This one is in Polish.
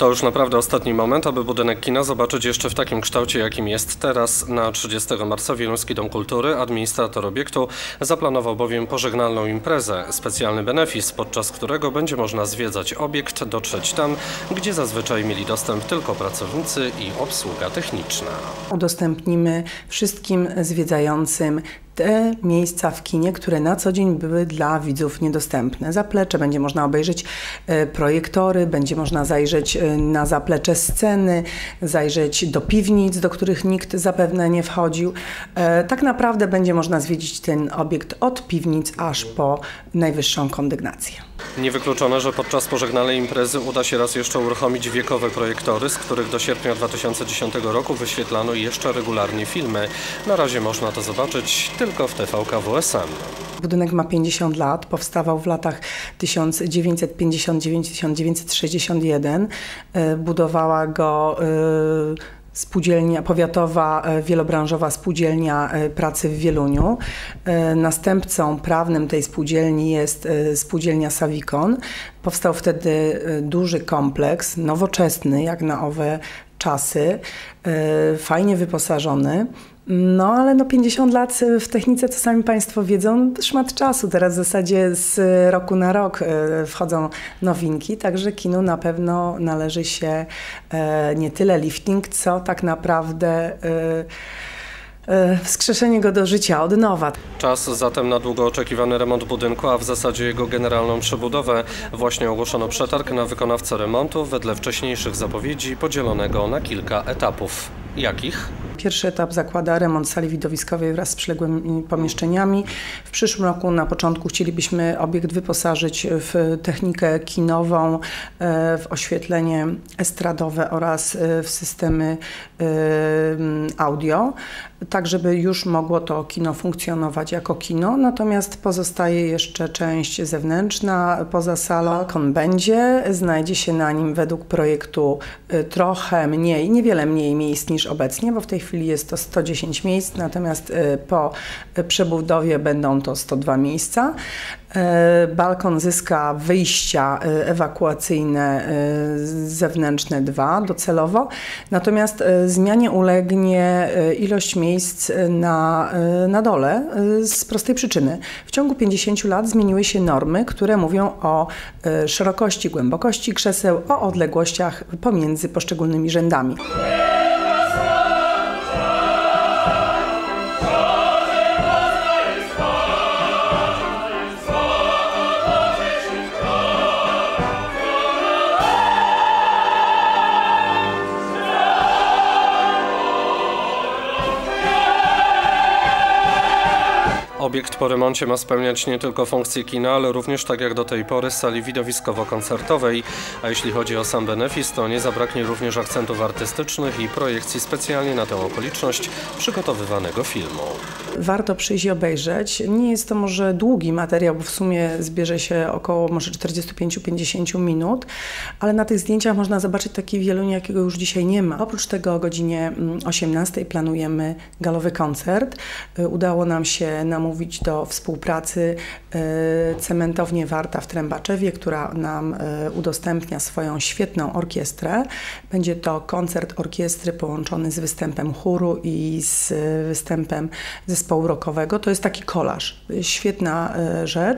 To już naprawdę ostatni moment, aby budynek kina zobaczyć jeszcze w takim kształcie, jakim jest teraz. Na 30 marca Wieluński Dom Kultury, administrator obiektu, zaplanował bowiem pożegnalną imprezę, specjalny benefis, podczas którego będzie można zwiedzać obiekt, dotrzeć tam, gdzie zazwyczaj mieli dostęp tylko pracownicy i obsługa techniczna. Udostępnimy wszystkim zwiedzającym te miejsca w kinie, które na co dzień były dla widzów niedostępne. Zaplecze będzie można obejrzeć e, projektory, będzie można zajrzeć e, na zaplecze sceny, zajrzeć do piwnic, do których nikt zapewne nie wchodził. E, tak naprawdę będzie można zwiedzić ten obiekt od piwnic aż po najwyższą kondygnację. Niewykluczone, że podczas pożegnalnej imprezy uda się raz jeszcze uruchomić wiekowe projektory, z których do sierpnia 2010 roku wyświetlano jeszcze regularnie filmy. Na razie można to zobaczyć tylko w TVK WSM. Budynek ma 50 lat, powstawał w latach 1959-1961. E, Budowała go e, spółdzielnia powiatowa, e, wielobranżowa spółdzielnia pracy w Wieluniu. Następcą prawnym tej spółdzielni jest spółdzielnia Savicon. Powstał wtedy duży kompleks, nowoczesny jak na owe czasy, fajnie wyposażony. No, ale no 50 lat w technice, co sami Państwo wiedzą, szmat czasu. Teraz w zasadzie z roku na rok e, wchodzą nowinki, także kinu na pewno należy się e, nie tyle lifting, co tak naprawdę e, e, wskrzeszenie go do życia od nowa. Czas zatem na długo oczekiwany remont budynku, a w zasadzie jego generalną przebudowę. Właśnie ogłoszono przetarg na wykonawcę remontu wedle wcześniejszych zapowiedzi podzielonego na kilka etapów. Jakich? Pierwszy etap zakłada remont sali widowiskowej wraz z przyległymi pomieszczeniami. W przyszłym roku na początku chcielibyśmy obiekt wyposażyć w technikę kinową, e, w oświetlenie estradowe oraz e, w systemy e, audio, tak żeby już mogło to kino funkcjonować jako kino. Natomiast pozostaje jeszcze część zewnętrzna poza salą. Balkon będzie, znajdzie się na nim według projektu e, trochę mniej, niewiele mniej miejsc niż obecnie, bo w tej chwili jest to 110 miejsc, natomiast e, po e, przebudowie będą to 102 miejsca. E, Balkon zyska wyjścia e, ewakuacyjne e, zewnętrzne dwa docelowo, natomiast zmianie ulegnie ilość miejsc na, na dole z prostej przyczyny. W ciągu 50 lat zmieniły się normy, które mówią o szerokości, głębokości krzeseł, o odległościach pomiędzy poszczególnymi rzędami. Obiekt po remoncie ma spełniać nie tylko funkcję kina, ale również tak jak do tej pory sali widowiskowo-koncertowej. A jeśli chodzi o sam benefis, to nie zabraknie również akcentów artystycznych i projekcji specjalnie na tę okoliczność przygotowywanego filmu. Warto przyjść i obejrzeć. Nie jest to może długi materiał, bo w sumie zbierze się około może 45-50 minut, ale na tych zdjęciach można zobaczyć taki wieluń, jakiego już dzisiaj nie ma. Oprócz tego o godzinie mm, 18 planujemy galowy koncert. Y, Udało nam się namówić do współpracy y, cementownię Warta w Trębaczewie, która nam y, udostępnia swoją świetną orkiestrę. Będzie to koncert orkiestry połączony z występem chóru i z y, występem zespołu rockowego. To jest taki kolaż. Świetna rzecz.